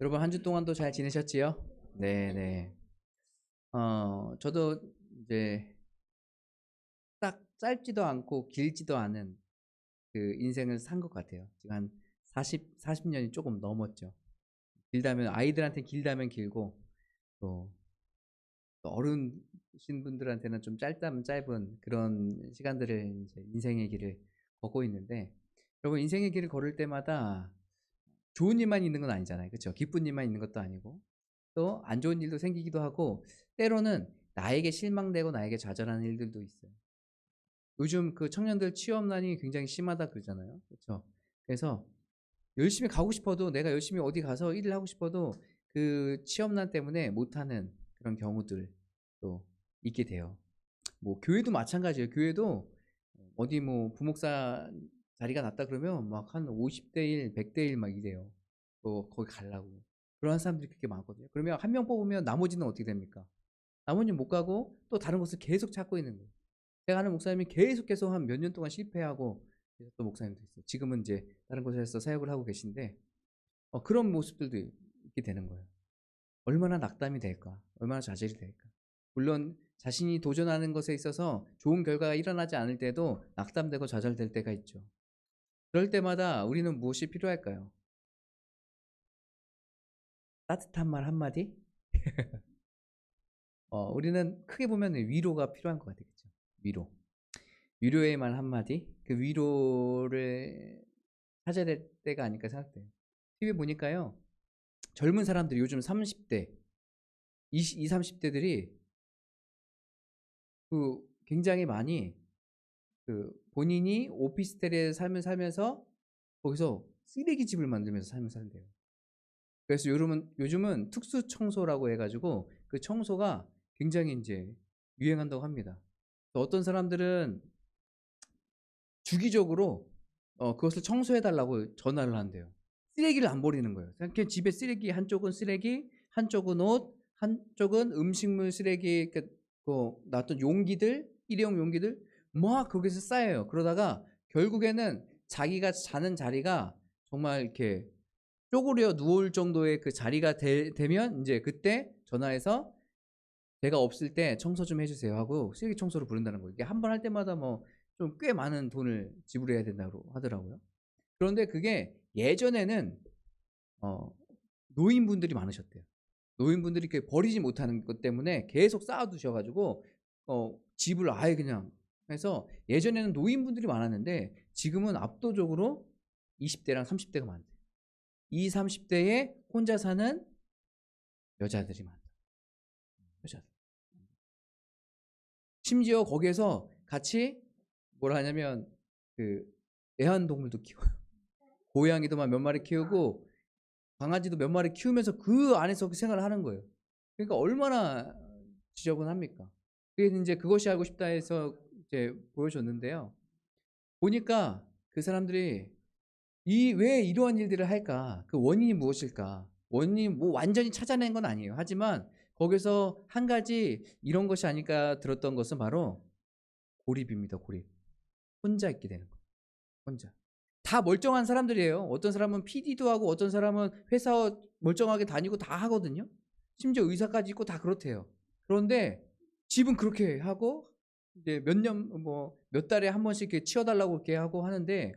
여러분 한 주 동안도 잘 지내셨지요? 네, 네. 어, 저도 이제 딱 짧지도 않고 길지도 않은 그 인생을 산 것 같아요. 지금 한 40, 40년이 조금 넘었죠. 길다면, 아이들한테 길다면 길고, 또, 또 어른신 분들한테는 좀 짧다면 짧은 그런 시간들을 이제 인생의 길을 걷고 있는데, 여러분 인생의 길을 걸을 때마다 좋은 일만 있는 건 아니잖아요. 그렇죠? 기쁜 일만 있는 것도 아니고 또 안 좋은 일도 생기기도 하고 때로는 나에게 실망되고 나에게 좌절하는 일들도 있어요. 요즘 그 청년들 취업난이 굉장히 심하다 그러잖아요. 그렇죠? 그래서 열심히 가고 싶어도 내가 열심히 어디 가서 일을 하고 싶어도 그 취업난 때문에 못하는 그런 경우들도 있게 돼요. 뭐 교회도 마찬가지예요. 교회도 어디 뭐 부목사 자리가 났다 그러면 막 한 50대 1, 100대 1 막 이래요. 또 거기 가려고. 그런 사람들이 그렇게 많거든요. 그러면 한 명 뽑으면 나머지는 어떻게 됩니까? 나머지는 못 가고 또 다른 곳을 계속 찾고 있는 거예요. 제가 아는 목사님이 계속 계속 한 몇 년 동안 실패하고 또 목사님도 있어요. 지금은 이제 다른 곳에서 사역을 하고 계신데 어, 그런 모습들도 있게 되는 거예요. 얼마나 낙담이 될까? 얼마나 좌절이 될까? 물론 자신이 도전하는 것에 있어서 좋은 결과가 일어나지 않을 때도 낙담되고 좌절될 때가 있죠. 그럴 때마다 우리는 무엇이 필요할까요? 따뜻한 말 한마디? 어, 우리는 크게 보면 위로가 필요한 것. 그쵸? 위로. 위로의 말 한마디? 그 위로를 찾아야 될 때가 아닐까 생각돼요. TV 보니까요. 젊은 사람들이 요즘 30대, 20, 20 30대들이 그 굉장히 많이 그 본인이 오피스텔에 삶을 살면서 거기서 쓰레기 집을 만들면서 삶을 살대요. 그래서 요즘은 요즘은 특수 청소라고 해가지고 그 청소가 굉장히 이제 유행한다고 합니다. 어떤 사람들은 주기적으로 어, 그것을 청소해 달라고 전화를 한대요. 쓰레기를 안 버리는 거예요. 그냥 집에 쓰레기 한쪽은 쓰레기, 한쪽은 옷, 한쪽은 음식물 쓰레기, 그, 그 놨던 용기들, 일회용 용기들 막 거기서 쌓여요. 그러다가 결국에는 자기가 자는 자리가 정말 이렇게 쪼그려 누울 정도의 그 자리가 되, 면 이제 그때 전화해서 제가 없을 때 청소 좀 해주세요 하고 쓰레기 청소를 부른다는 거예요. 이게 한 번 할 때마다 뭐 좀 꽤 많은 돈을 지불해야 된다고 하더라고요. 그런데 그게 예전에는 어, 노인분들이 많으셨대요. 노인분들이 이렇게 버리지 못하는 것 때문에 계속 쌓아두셔가지고 어, 집을 아예 그냥 그래서 예전에는 노인분들이 많았는데 지금은 압도적으로 20대랑 30대가 많대요. 20, 30대에 혼자 사는 여자들이 많다. 여자들. 심지어 거기에서 같이 뭐라 하냐면 그 애완동물도 키워요. 고양이도 몇 마리 키우고 강아지도 몇 마리 키우면서 그 안에서 그 생활을 하는 거예요. 그러니까 얼마나 지저분합니까? 그래서 이제 그것이 알고 싶다 해서 이제 보여줬는데요. 보니까 그 사람들이 이 왜 이러한 일들을 할까? 그 원인이 무엇일까? 원인 뭐 완전히 찾아낸 건 아니에요. 하지만 거기서 한 가지 이런 것이 아닐까 들었던 것은 바로 고립입니다. 고립. 혼자 있게 되는 거. 혼자. 다 멀쩡한 사람들이에요. 어떤 사람은 PD도 하고 어떤 사람은 회사 멀쩡하게 다니고 다 하거든요. 심지어 의사까지 있고 다 그렇대요. 그런데 집은 그렇게 하고 이제 몇 년 뭐 몇 달에 한 번씩 이렇게 치워달라고 이렇게 하고 하는데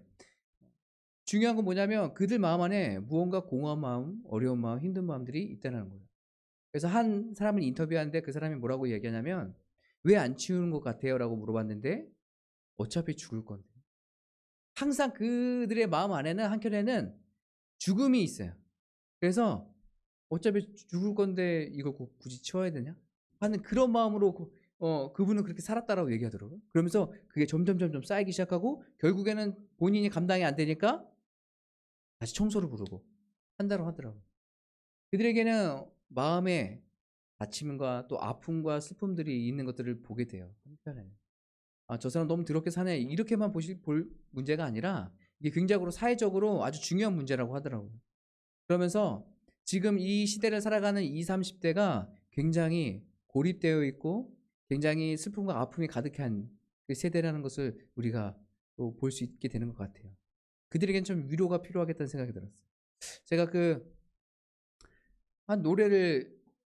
중요한 건 뭐냐면 그들 마음 안에 무언가 공허한 마음, 어려운 마음, 힘든 마음들이 있다는 거예요. 그래서 한 사람을 인터뷰하는데 그 사람이 뭐라고 얘기하냐면 왜 안 치우는 것 같아요?라고 물어봤는데 어차피 죽을 건데 항상 그들의 마음 안에는 한켠에는 죽음이 있어요. 그래서 어차피 죽을 건데 이걸 굳이 치워야 되냐? 하는 그런 마음으로 어, 그분은 그렇게 살았다라고 얘기하더라고요. 그러면서 그게 점점 점점 쌓이기 시작하고 결국에는 본인이 감당이 안 되니까 다시 청소를 부르고 한다고 하더라고요. 그들에게는 마음에 다침과 또 아픔과 슬픔들이 있는 것들을 보게 돼요. 한편에. 아, 저 사람 너무 더럽게 사네. 이렇게만 보실, 볼 문제가 아니라 이게 굉장히 사회적으로 아주 중요한 문제라고 하더라고요. 그러면서 지금 이 시대를 살아가는 20, 30대가 굉장히 고립되어 있고 굉장히 슬픔과 아픔이 가득한 그 세대라는 것을 우리가 또 볼 수 있게 되는 것 같아요. 그들에겐 좀 위로가 필요하겠다는 생각이 들었어요. 제가 그 한 노래를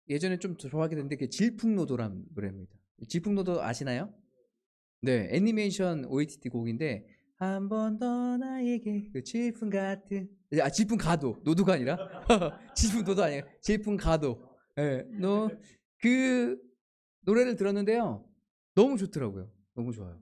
예전에 좀 좋아하게 됐는데 그게 질풍노도란 노래입니다. 질풍노도 아시나요? 네, 애니메이션 OST 곡인데 한 번 더 나에게 그 질풍 같은 아 질풍 가도 노도가 아니라 질풍 노도 아니에요. 질풍 가도. 예, 노그 노래를 들었는데요. 너무 좋더라고요. 너무 좋아요.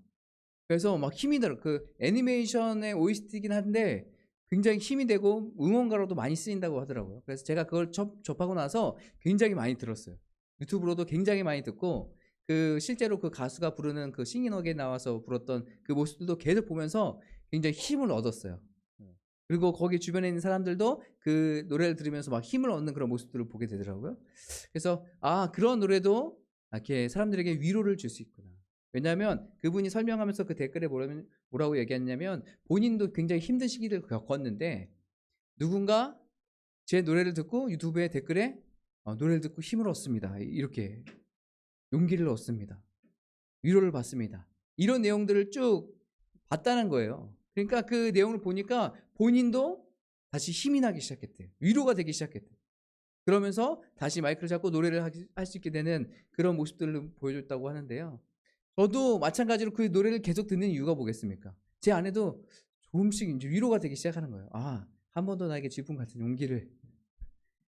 그래서 막 힘이 들어. 그 애니메이션의 OST이긴 한데 굉장히 힘이 되고 응원가로도 많이 쓰인다고 하더라고요. 그래서 제가 그걸 접, 접하고 나서 굉장히 많이 들었어요. 유튜브로도 굉장히 많이 듣고 그 실제로 그 가수가 부르는 그 싱잉어게에 나와서 불었던 그 모습들도 계속 보면서 굉장히 힘을 얻었어요. 그리고 거기 주변에 있는 사람들도 그 노래를 들으면서 막 힘을 얻는 그런 모습들을 보게 되더라고요. 그래서 아 그런 노래도 이렇게 사람들에게 위로를 줄 수 있구나. 왜냐하면 그분이 설명하면서 그 댓글에 뭐라고 얘기했냐면 본인도 굉장히 힘든 시기를 겪었는데 누군가 제 노래를 듣고 유튜브에 댓글에 어, 노래를 듣고 힘을 얻습니다. 이렇게 용기를 얻습니다. 위로를 받습니다. 이런 내용들을 쭉 봤다는 거예요. 그러니까 그 내용을 보니까 본인도 다시 힘이 나기 시작했대요. 위로가 되기 시작했대요. 그러면서 다시 마이크를 잡고 노래를 할 수 있게 되는 그런 모습들을 보여줬다고 하는데요. 저도 마찬가지로 그 노래를 계속 듣는 이유가 뭐겠습니까? 제 안에도 조금씩 이제 위로가 되기 시작하는 거예요. 아, 한 번 더 나에게 질풍 같은 용기를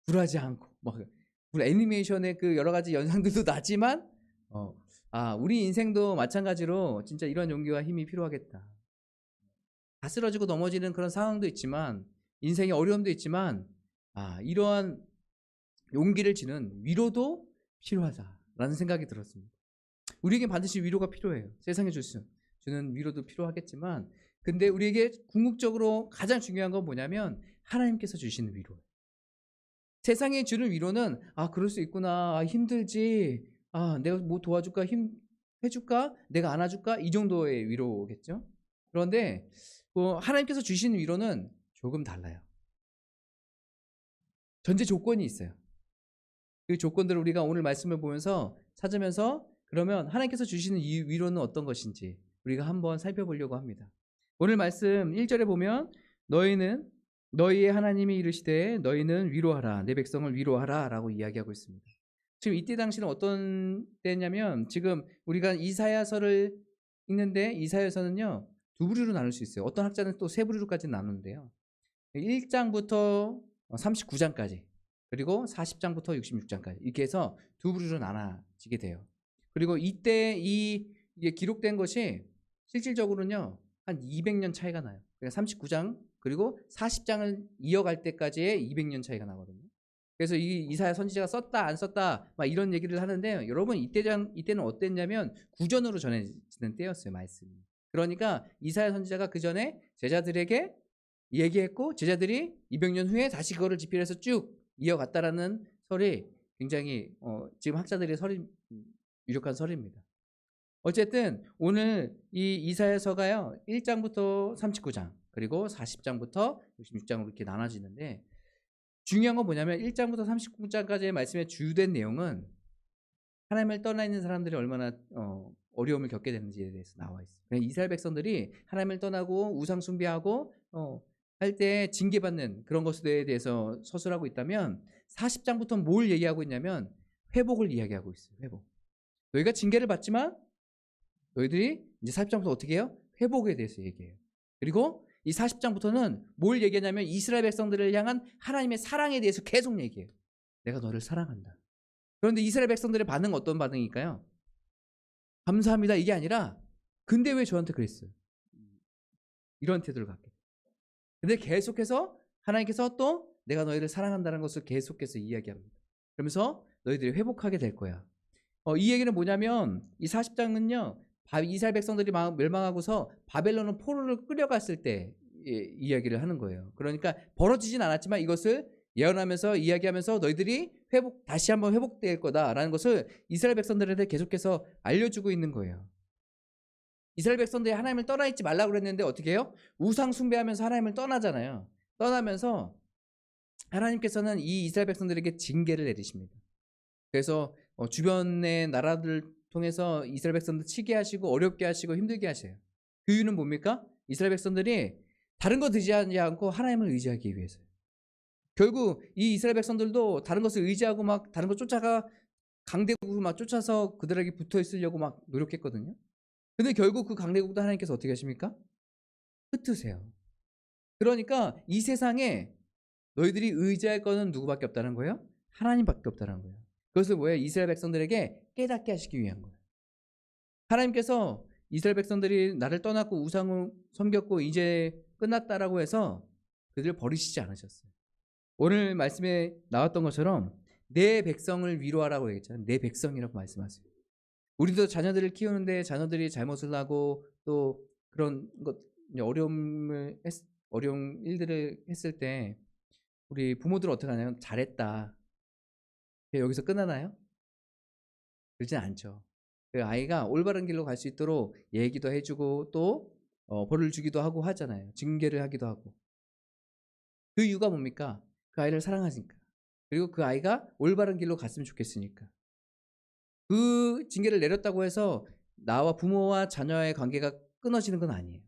굴하지 않고 막 애니메이션의 그 여러 가지 연상들도 나지만 어, 아, 우리 인생도 마찬가지로 진짜 이런 용기와 힘이 필요하겠다. 다 쓰러지고 넘어지는 그런 상황도 있지만 인생의 어려움도 있지만 아, 이러한 용기를 주는 위로도 필요하다라는 생각이 들었습니다. 우리에게 반드시 위로가 필요해요. 세상에 줄 수, 주는 위로도 필요하겠지만 근데 우리에게 궁극적으로 가장 중요한 건 뭐냐면 하나님께서 주시는 위로예요. 세상에 주는 위로는 아 그럴 수 있구나 아, 힘들지 아 내가 뭐 도와줄까 힘 해줄까 내가 안아줄까 이 정도의 위로겠죠. 그런데 뭐 하나님께서 주시는 위로는 조금 달라요. 전제 조건이 있어요. 그 조건들을 우리가 오늘 말씀을 보면서 찾으면서 그러면 하나님께서 주시는 이 위로는 어떤 것인지 우리가 한번 살펴보려고 합니다. 오늘 말씀 1절에 보면 너희는 너희의 하나님이 이르시되 너희는 위로하라 내 백성을 위로하라라고 이야기하고 있습니다. 지금 이때 당시는 어떤 때냐면 지금 우리가 이사야서를 읽는데 이사야서는요 두 부류로 나눌 수 있어요. 어떤 학자는 또 세 부류로까지 나누는데요. 1장부터 39장까지 그리고 40장부터 66장까지 이렇게 해서 두 부류로 나눠지게 돼요. 그리고 이때 이 이게 기록된 것이 실질적으로는요 한 200년 차이가 나요. 그러니까 39장 그리고 40장을 이어갈 때까지의 200년 차이가 나거든요. 그래서 이 이사야 선지자가 썼다 안 썼다 막 이런 얘기를 하는데 여러분 이때장 이때는 어땠냐면 구전으로 전해지는 때였어요 말씀이. 그러니까 이사야 선지자가 그 전에 제자들에게 얘기했고 제자들이 200년 후에 다시 그거를 집필해서 쭉 이어갔다라는 설이 굉장히 어, 지금 학자들의 설이 유력한 설입니다. 어쨌든 오늘 이 이사야서가요 1장부터 39장 그리고 40장부터 66장으로 이렇게 나눠지는데 중요한 건 뭐냐면 1장부터 39장까지의 말씀의 주된 내용은 하나님을 떠나 있는 사람들이 얼마나 어, 어려움을 겪게 되는지에 대해서 나와 있어요. 이스라엘 백성들이 하나님을 떠나고 우상 숭배하고 어, 할 때 징계받는 그런 것에 대해서 서술하고 있다면 40장부터 뭘 얘기하고 있냐면 회복을 이야기하고 있어요. 회복. 너희가 징계를 받지만 너희들이 이제 40장부터 어떻게 해요? 회복에 대해서 얘기해요. 그리고 이 40장부터는 뭘 얘기하냐면 이스라엘 백성들을 향한 하나님의 사랑에 대해서 계속 얘기해요. 내가 너를 사랑한다. 그런데 이스라엘 백성들의 반응은 어떤 반응일까요? 감사합니다. 이게 아니라 근데 왜 저한테 그랬어요? 이런 태도를 갖게. 근데 계속해서 하나님께서 또 내가 너희를 사랑한다는 것을 계속해서 이야기합니다. 그러면서 너희들이 회복하게 될 거야. 어, 이 얘기는 뭐냐면 이 40장은요. 이스라엘 백성들이 멸망하고서 바벨론은 포로를 끌려갔을 때 이야기를 하는 거예요. 그러니까 벌어지진 않았지만 이것을 예언하면서 이야기하면서 너희들이 회복 다시 한번 회복될 거다라는 것을 이스라엘 백성들한테 계속해서 알려주고 있는 거예요. 이스라엘 백성들이 하나님을 떠나 있지 말라고 그랬는데 어떻게 해요? 우상 숭배하면서 하나님을 떠나잖아요. 떠나면서 하나님께서는 이 이스라엘 백성들에게 징계를 내리십니다. 그래서 어, 주변의 나라들 통해서 이스라엘 백성들 치게 하시고 어렵게 하시고 힘들게 하셔요. 그 이유는 뭡니까? 이스라엘 백성들이 다른 거 의지하지 않고 하나님을 의지하기 위해서요. 결국 이 이스라엘 백성들도 다른 것을 의지하고 막 다른 것 쫓아가 강대국을 막 쫓아서 그들에게 붙어 있으려고 막 노력했거든요. 근데 결국 그 강대국도 하나님께서 어떻게 하십니까? 흩으세요. 그러니까 이 세상에 너희들이 의지할 거는 누구밖에 없다는 거예요? 하나님밖에 없다는 거예요. 그것을 뭐예요? 이스라엘 백성들에게 깨닫게 하시기 위한 거예요. 하나님께서 이스라엘 백성들이 나를 떠났고 우상을 섬겼고 이제 끝났다라고 해서 그들을 버리시지 않으셨어요. 오늘 말씀에 나왔던 것처럼 내 백성을 위로하라고 얘기했잖아요. 내 백성이라고 말씀하세요. 우리도 자녀들을 키우는데 자녀들이 잘못을 하고 또 그런 것 어려움을 했, 어려운 일들을 했을 때 우리 부모들은 어떻게 하냐면 잘했다. 여기서 끝나나요? 그러진 않죠. 그 아이가 올바른 길로 갈 수 있도록 얘기도 해주고 또 어, 벌을 주기도 하고 하잖아요. 징계를 하기도 하고. 그 이유가 뭡니까? 그 아이를 사랑하니까. 그리고 그 아이가 올바른 길로 갔으면 좋겠으니까. 그 징계를 내렸다고 해서 나와 부모와 자녀의 관계가 끊어지는 건 아니에요.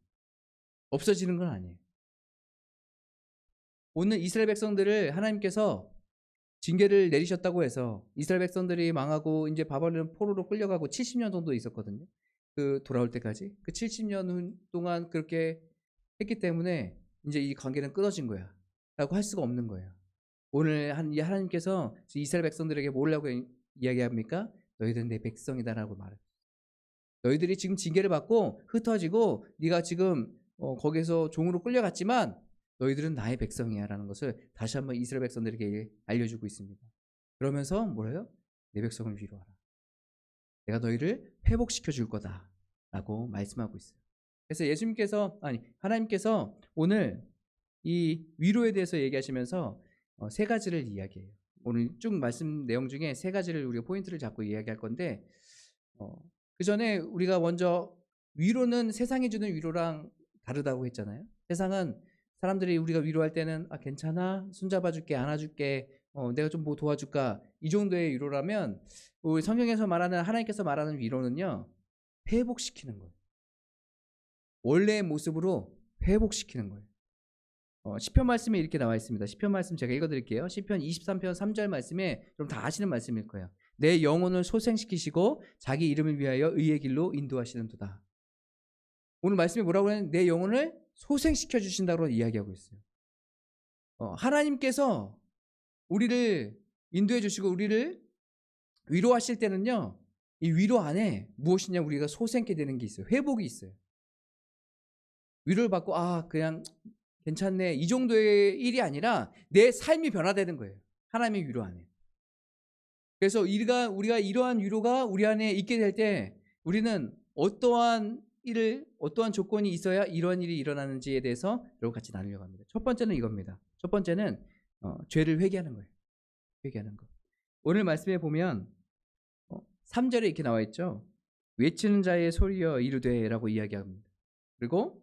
없어지는 건 아니에요. 오늘 이스라엘 백성들을 하나님께서 징계를 내리셨다고 해서 이스라엘 백성들이 망하고 이제 바벨론 포로로 끌려가고 70년 정도 있었거든요. 그 돌아올 때까지 그 70년 동안 그렇게 했기 때문에 이제 이 관계는 끊어진 거야. 라고 할 수가 없는 거예요. 오늘 하나님께서 이스라엘 백성들에게 뭐라고 이야기합니까? 너희들은 내 백성이다라고 말해요. 너희들이 지금 징계를 받고 흩어지고 네가 지금 어, 거기서 종으로 끌려갔지만 너희들은 나의 백성이야라는 것을 다시 한번 이스라엘 백성들에게 알려주고 있습니다. 그러면서 뭐래요? 내 백성을 위로하라. 내가 너희를 회복시켜 줄 거다라고 말씀하고 있어요. 그래서 예수님께서 아니 하나님께서 오늘 이 위로에 대해서 얘기하시면서 어, 세 가지를 이야기해요. 오늘 쭉 말씀 내용 중에 세 가지를 우리가 포인트를 잡고 이야기할 건데 어, 그 전에 우리가 먼저 위로는 세상이 주는 위로랑 다르다고 했잖아요. 세상은 사람들이 우리가 위로할 때는 아 괜찮아 손잡아줄게 안아줄게 어, 내가 좀 뭐 도와줄까 이 정도의 위로라면 우리 성경에서 말하는 하나님께서 말하는 위로는요 회복시키는 거예요. 원래의 모습으로 회복시키는 거예요. 어, 시편 말씀에 이렇게 나와 있습니다. 시편 말씀 제가 읽어드릴게요. 시편 23편 3절 말씀에 좀다 아시는 말씀일 거예요. 내 영혼을 소생시키시고 자기 이름을 위하여 의의 길로 인도하시는도다. 오늘 말씀이 뭐라고 하냐면 내 영혼을 소생시켜 주신다고 이야기하고 있어요. 어, 하나님께서 우리를 인도해 주시고 우리를 위로하실 때는요. 이 위로 안에 무엇이냐 우리가 소생케 되는 게 있어요. 회복이 있어요. 위로를 받고 아 그냥 괜찮네 이 정도의 일이 아니라 내 삶이 변화되는 거예요. 하나님의 위로 안에. 그래서 우리가 우리가 이러한 위로가 우리 안에 있게 될 때 우리는 어떠한 일을 어떠한 조건이 있어야 이런 일이 일어나는지에 대해서 여러분 같이 나누려고 합니다. 첫 번째는 이겁니다. 첫 번째는 어, 죄를 회개하는 거예요. 회개하는 거. 오늘 말씀에 보면 어, 3절에 이렇게 나와 있죠. 외치는 자의 소리여 이르되라고 이야기합니다. 그리고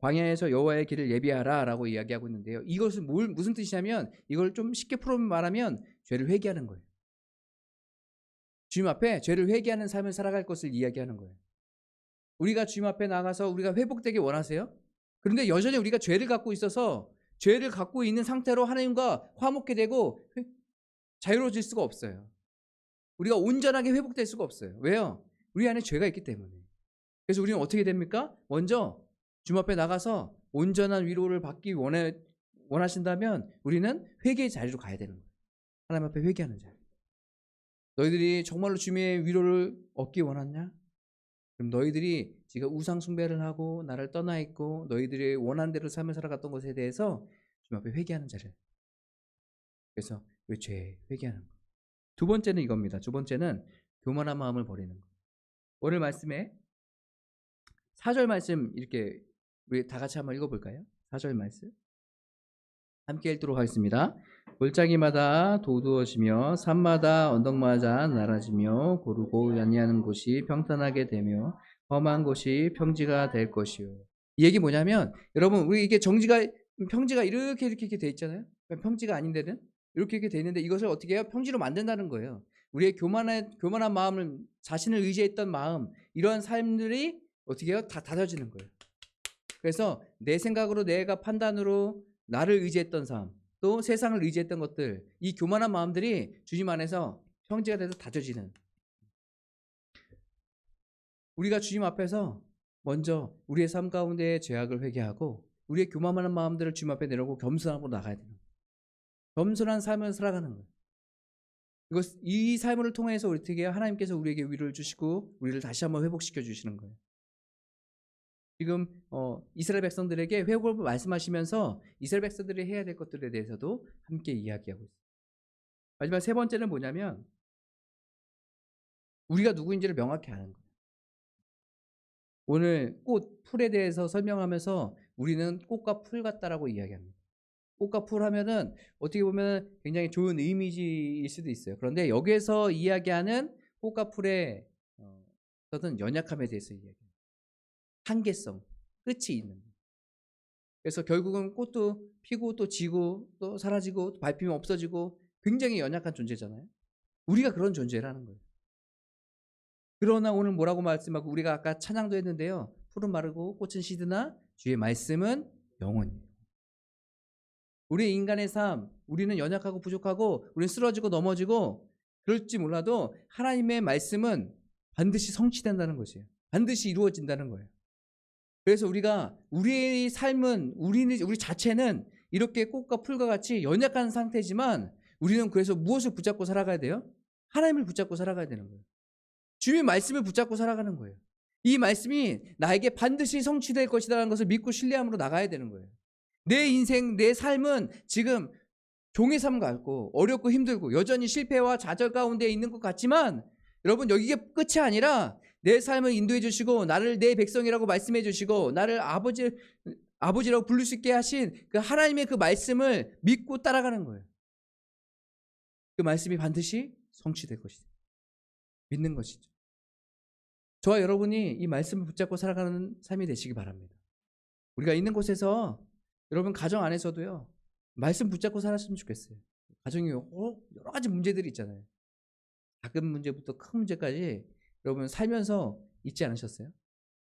광야에서 여호와의 길을 예비하라라고 이야기하고 있는데요. 이것은 뭘, 무슨 뜻이냐면 이걸 좀 쉽게 풀어 말하면 죄를 회개하는 거예요. 주님 앞에 죄를 회개하는 삶을 살아갈 것을 이야기하는 거예요. 우리가 주님 앞에 나가서 우리가 회복되기 원하세요? 그런데 여전히 우리가 죄를 갖고 있어서 죄를 갖고 있는 상태로 하나님과 화목게 되고 자유로워질 수가 없어요. 우리가 온전하게 회복될 수가 없어요. 왜요? 우리 안에 죄가 있기 때문에. 그래서 우리는 어떻게 됩니까? 먼저 주님 앞에 나가서 온전한 위로를 받기 원해, 원하신다면 우리는 회개의 자리로 가야 되는 거예요. 하나님 앞에 회개하는 자리. 너희들이 정말로 주님의 위로를 얻기 원하냐? 그럼 너희들이 지금 우상 숭배를 하고 나를 떠나 있고 너희들이 원한 대로 삶을 살아갔던 것에 대해서 주님 앞에 회개하는 자를. 그래서 왜 죄 회개하는 거. 두 번째는 이겁니다. 두 번째는 교만한 마음을 버리는 거. 오늘 말씀에 4절 말씀 이렇게 우리 다 같이 한번 읽어볼까요? 4절 말씀. 함께 읽도록 하겠습니다. 골짜기마다 도두어지며 산마다 언덕마다 날아지며 고르고 연이하는 곳이 평탄하게 되며 험한 곳이 평지가 될 것이요. 이 얘기 뭐냐면 여러분 우리 이게 정지가 평지가 이렇게 이렇게 이렇게 돼 있잖아요. 평지가 아닌 데는 이렇게 이렇게 돼 있는데 이것을 어떻게 해요? 평지로 만든다는 거예요. 우리의 교만한 교만한 마음을 자신을 의지했던 마음 이러한 삶들이 어떻게 해요? 다 닫아지는 거예요. 그래서 내 생각으로 내가 판단으로 나를 의지했던 삶 또 세상을 의지했던 것들, 이 교만한 마음들이 주님 안에서 형제가 돼서 다져지는. 우리가 주님 앞에서 먼저 우리의 삶 가운데의 죄악을 회개하고 우리의 교만한 마음들을 주님 앞에 내놓고 겸손함으로 나가야 거예요. 겸손한 삶을 살아가는 거예요. 이것 이 삶을 통해서 어떻게? 하나님께서 우리에게 위로를 주시고 우리를 다시 한번 회복시켜 주시는 거예요. 지금 어, 이스라엘 백성들에게 회복을 말씀하시면서 이스라엘 백성들이 해야 될 것들에 대해서도 함께 이야기하고 있어요. 마지막 세 번째는 뭐냐면 우리가 누구인지를 명확히 아는 거예요. 오늘 꽃, 풀에 대해서 설명하면서 우리는 꽃과 풀 같다라고 이야기합니다. 꽃과 풀 하면은 어떻게 보면 굉장히 좋은 이미지일 수도 있어요. 그런데 여기에서 이야기하는 꽃과 풀의 어, 어떤 연약함에 대해서 이야기합니다. 한계성, 끝이 있는 거예요. 그래서 결국은 꽃도 피고 또 지고 또 사라지고 또 밟히면 없어지고 굉장히 연약한 존재잖아요. 우리가 그런 존재라는 거예요. 그러나 오늘 뭐라고 말씀하고 우리가 아까 찬양도 했는데요. 풀은 마르고 꽃은 시드나 주의 말씀은 영원이에요. 우리 인간의 삶, 우리는 연약하고 부족하고 우리는 쓰러지고 넘어지고 그럴지 몰라도 하나님의 말씀은 반드시 성취된다는 것이에요. 반드시 이루어진다는 거예요. 그래서 우리가 우리의 삶은 우리는 우리 자체는 이렇게 꽃과 풀과 같이 연약한 상태지만 우리는 그래서 무엇을 붙잡고 살아가야 돼요? 하나님을 붙잡고 살아가야 되는 거예요. 주님의 말씀을 붙잡고 살아가는 거예요. 이 말씀이 나에게 반드시 성취될 것이라는 것을 믿고 신뢰함으로 나가야 되는 거예요. 내 인생, 내 삶은 지금 종의 삶 같고 어렵고 힘들고 여전히 실패와 좌절 가운데 있는 것 같지만 여러분 여기가 끝이 아니라 내 삶을 인도해 주시고 나를 내 백성이라고 말씀해 주시고 나를 아버지 아버지라고 부를 수 있게 하신 그 하나님의 그 말씀을 믿고 따라가는 거예요. 그 말씀이 반드시 성취될 것이다. 믿는 것이죠. 저와 여러분이 이 말씀을 붙잡고 살아가는 삶이 되시기 바랍니다. 우리가 있는 곳에서 여러분 가정 안에서도요 말씀 붙잡고 살았으면 좋겠어요. 가정이 어, 여러 가지 문제들이 있잖아요. 작은 문제부터 큰 문제까지 여러분 살면서 있지 않으셨어요?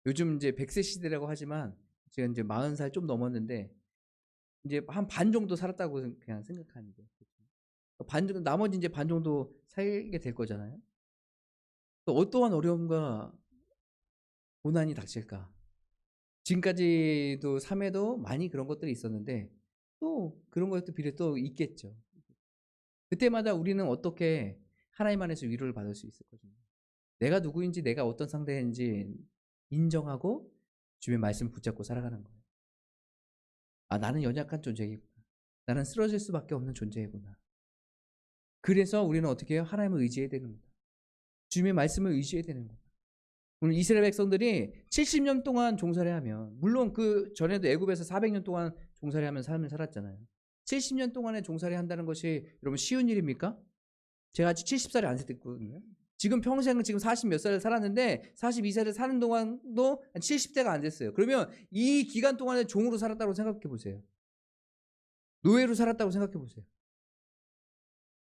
요즘 이제 100세 시대라고 하지만 제가 이제 40살 좀 넘었는데 이제 한 반 정도 살았다고 그냥 생각하는데 반 정도 나머지 이제 반 정도 살게 될 거잖아요. 또 어떠한 어려움과 고난이 닥칠까? 지금까지도 삶에도 많이 그런 것들이 있었는데 또 그런 것도 비례 또 있겠죠. 그때마다 우리는 어떻게 하나님 안에서 위로를 받을 수 있을 것인가? 내가 누구인지 내가 어떤 상대인지 인정하고 주의 말씀을 붙잡고 살아가는 거예요. 아 나는 연약한 존재이구나. 나는 쓰러질 수밖에 없는 존재이구나. 그래서 우리는 어떻게 해요? 하나님을 의지해야 되는 거다. 주님의 말씀을 의지해야 되는 거다. 오늘 이스라엘 백성들이 70년 동안 종살이 하면 물론 그 전에도 애굽에서 400년 동안 종살이 하면 삶을 살았잖아요. 70년 동안의 종살이 한다는 것이 여러분 쉬운 일입니까? 제가 아직 70살이 안 됐거든요. 지금 평생을 지금 40 몇 살을 살았는데 42살을 사는 동안도 70대가 안 됐어요. 그러면 이 기간 동안에 종으로 살았다고 생각해 보세요. 노예로 살았다고 생각해 보세요.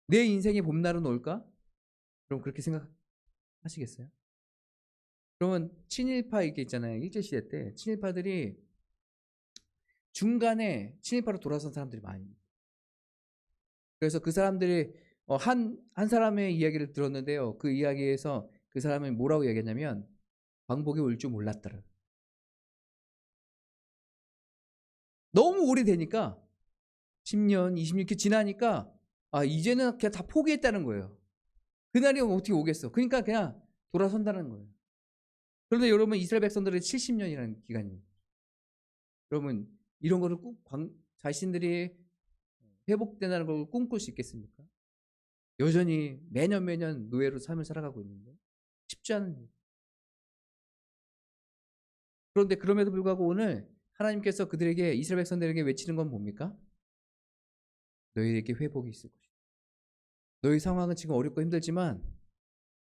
내 인생의 봄날은 올까? 그럼 그렇게 생각하시겠어요? 그러면 친일파 이게 있잖아요. 일제시대 때 친일파들이 중간에 친일파로 돌아선 사람들이 많이 그래서 그 사람들이 어, 한, 한 사람의 이야기를 들었는데요. 그 이야기에서 그 사람이 뭐라고 얘기했냐면 광복이 올 줄 몰랐더라. 너무 오래되니까 10년, 20년 이렇게 지나니까 아 이제는 그냥 다 포기했다는 거예요. 그날이 어떻게 오겠어? 그러니까 그냥 돌아선다는 거예요. 그런데 여러분 이스라엘 백성들의 70년이라는 기간입니다. 여러분 이런 거를 꼭 광, 자신들이 회복된다는 걸 꿈꿀 수 있겠습니까? 여전히 매년 매년 노예로 삶을 살아가고 있는데 쉽지 않은 일. 그런데 그럼에도 불구하고 오늘 하나님께서 그들에게 이스라엘 백성들에게 외치는 건 뭡니까? 너희에게 회복이 있을 것이다. 너희 상황은 지금 어렵고 힘들지만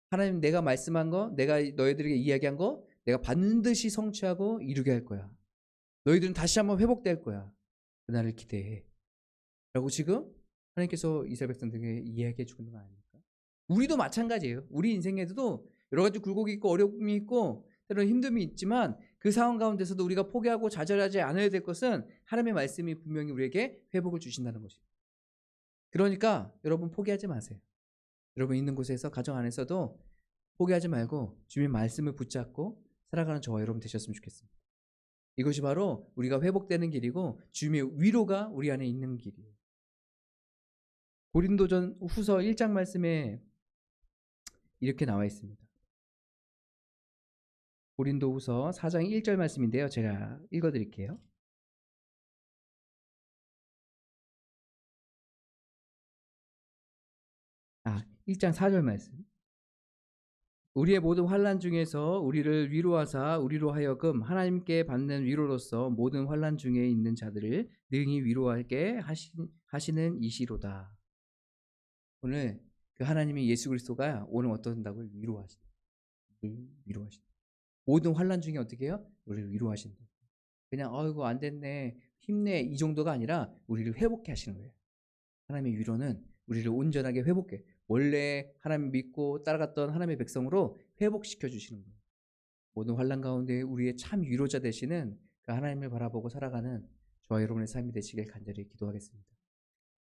하나님 내가 말씀한 거, 내가 너희들에게 이야기한 거, 내가 반드시 성취하고 이루게 할 거야. 너희들은 다시 한번 회복될 거야. 그날을 기대해. 라고 지금 하나님께서 이스라엘 백성들에게 이야기해 주는 거 아닙니까? 우리도 마찬가지예요. 우리 인생에도 여러 가지 굴곡이 있고 어려움이 있고 때로는 힘듦이 있지만 그 상황 가운데서도 우리가 포기하고 좌절하지 않아야 될 것은 하나님의 말씀이 분명히 우리에게 회복을 주신다는 것입니다. 그러니까 여러분 포기하지 마세요. 여러분 있는 곳에서 가정 안에서도 포기하지 말고 주님 말씀을 붙잡고 살아가는 저와 여러분 되셨으면 좋겠습니다. 이것이 바로 우리가 회복되는 길이고 주님의 위로가 우리 안에 있는 길이에요. 고린도전 후서 1장 말씀에 이렇게 나와 있습니다. 고린도 후서 4장 1절 말씀인데요. 제가 읽어 드릴게요. 아, 1장 4절 말씀. 우리의 모든 환란 중에서 우리를 위로하사 우리로 하여금 하나님께 받는 위로로서 모든 환란 중에 있는 자들을 능히 위로하게 하신, 하시는 이시로다. 오늘 그 하나님이 예수 그리스도가 오늘 어떤다고 위로하신다. 우리를 위로하신다. 모든 환란 중에 어떻게 해요? 우리를 위로하신다. 그냥 아이고 안 됐네 힘내 이 정도가 아니라 우리를 회복해 하시는 거예요. 하나님의 위로는 우리를 온전하게 회복해. 원래 하나님 믿고 따라갔던 하나님의 백성으로 회복시켜 주시는 거예요. 모든 환란 가운데 우리의 참 위로자 되시는 그 하나님을 바라보고 살아가는 저와 여러분의 삶이 되시길 간절히 기도하겠습니다.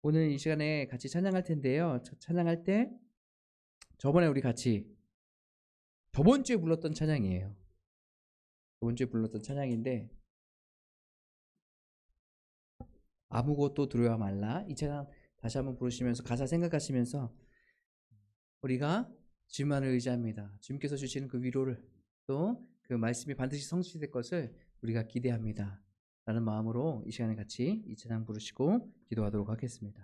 오늘 이 시간에 같이 찬양할 텐데요. 저- 찬양할 때 저번에 우리 같이 저번 주에 불렀던 찬양이에요. 저번 주에 불렀던 찬양인데 아무것도 두려워 말라 이 찬양 다시 한번 부르시면서 가사 생각하시면서 우리가 주님만을 의지합니다. 주님께서 주시는 그 위로를 또 그 말씀이 반드시 성취될 것을 우리가 기대합니다. 라는 마음으로 이 시간에 같이 이 찬양 부르시고 기도하도록 하겠습니다.